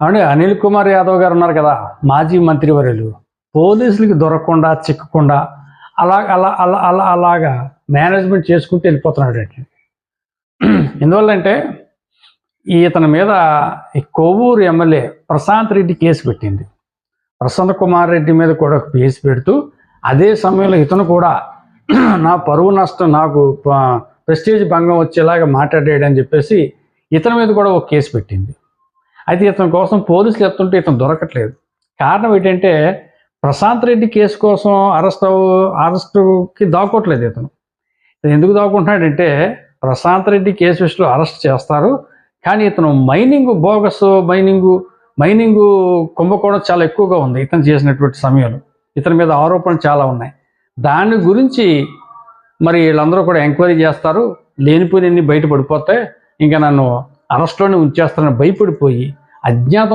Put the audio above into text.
అవునండి అనిల్ కుమార్ యాదవ్ గారు ఉన్నారు కదా మాజీ మంత్రివర్యులు పోలీసులకి దొరకకుండా చిక్కకుండా అలా అలా అలా అలా అలాగా మేనేజ్మెంట్ చేసుకుంటూ వెళ్ళిపోతున్నాడు అండి ఎందువల్లంటే ఇతని మీద ఈ కొవ్వూరు ఎమ్మెల్యే ప్రశాంత్ రెడ్డి కేసు పెట్టింది. ప్రసన్న కుమార్ రెడ్డి మీద కూడా ఒక కేసు పెడుతూ అదే సమయంలో ఇతను కూడా నా పరువు నష్టం నాకు ప- ప్రెస్టేజ్ భంగం వచ్చేలాగా మాట్లాడాడని చెప్పేసి ఇతని మీద కూడా ఒక కేసు పెట్టింది. అయితే ఇతని కోసం పోలీసులు ఎత్తుంటే ఇతను దొరకట్లేదు. కారణం ఏంటంటే ప్రశాంత్ రెడ్డి కేసు కోసం అరెస్ట్ అరెస్టుకి దాక్కోవట్లేదు ఇతను. ఇతను ఎందుకు దాక్కుంటున్నాడంటే ప్రశాంత్ రెడ్డి కేసు విషయంలో అరెస్ట్ చేస్తారు. కానీ ఇతను మైనింగ్ బోగస్ మైనింగ్ మైనింగ్ కుంభకోణం చాలా ఎక్కువగా ఉంది ఇతను చేసినటువంటి సమయంలో. ఇతని మీద ఆరోపణలు చాలా ఉన్నాయి. దాని గురించి మరి వీళ్ళందరూ కూడా ఎంక్వైరీ చేస్తారు. లేనిపోయినన్ని బయట పడిపోతే ఇంకా నన్ను అరెస్ట్లోనే ఉంచేస్తారని భయపడిపోయి అజ్ఞాత